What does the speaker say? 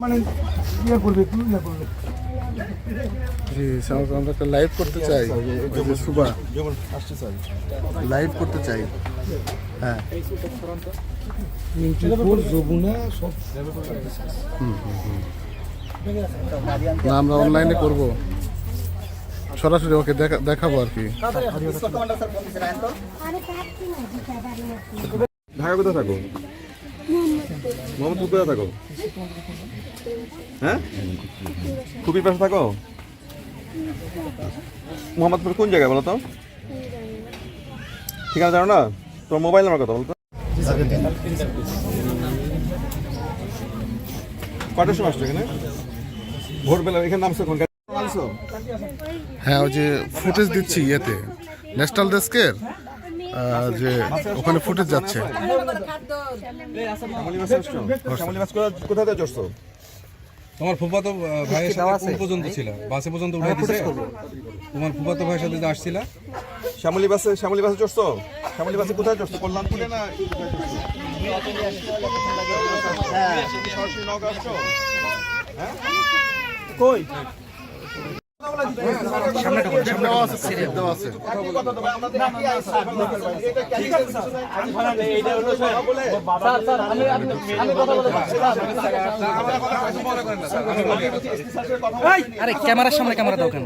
মানে ইয়ে করবে একটু ইয়ে করবে? জি সামনে আমরা একটা লাইভ করতে চাই। সুবা লাইভ করতে চাই। হ্যাঁ। না আমরা অনলাইনে করব। সরাসরি ওকে দেখা দেখাবো আর কি। ঢাকা কোথায় থাকো? মোহাম্মদপুর কোথায় থাকো হ্যাঁ? খুবই পাশে থাকো মোহাম্মদপুর কোন জায়গায় বলো তো? ঠিক আছে, জানো না? তোমার মোবাইল নাম্বার কথা বলো তো কটার সময় আসছো এখানে? ভোরবেলা এখানে নামছো কোন হ্যাঁ ওই যে ফুটেজ দিচ্ছি ইয়েতে ন্যাশনাল ডেস্কের যে ওখানে ফুটেজ যাচ্ছে। তোমার ফুফাতো ভাইয়ের সাথে কোন পর্যন্ত ছিল? বাসে পর্যন্ত উঠে দিছে? তোমার ফুফাতো ভাইয়ের সাথে যে আসছিলা? শ্যামলী বাসে শ্যামলী বাসে চড়ছো? শ্যামলী বাসে কোথায় চড়ছো? কল্যাণপুরে না কোথায় চড়ছো? সরাসরি নওগাঁ আসছো? দেওয়া আছে ticket দেওয়া আছে আরে ক্যামেরার সামনে ক্যামেরা দাও কেন?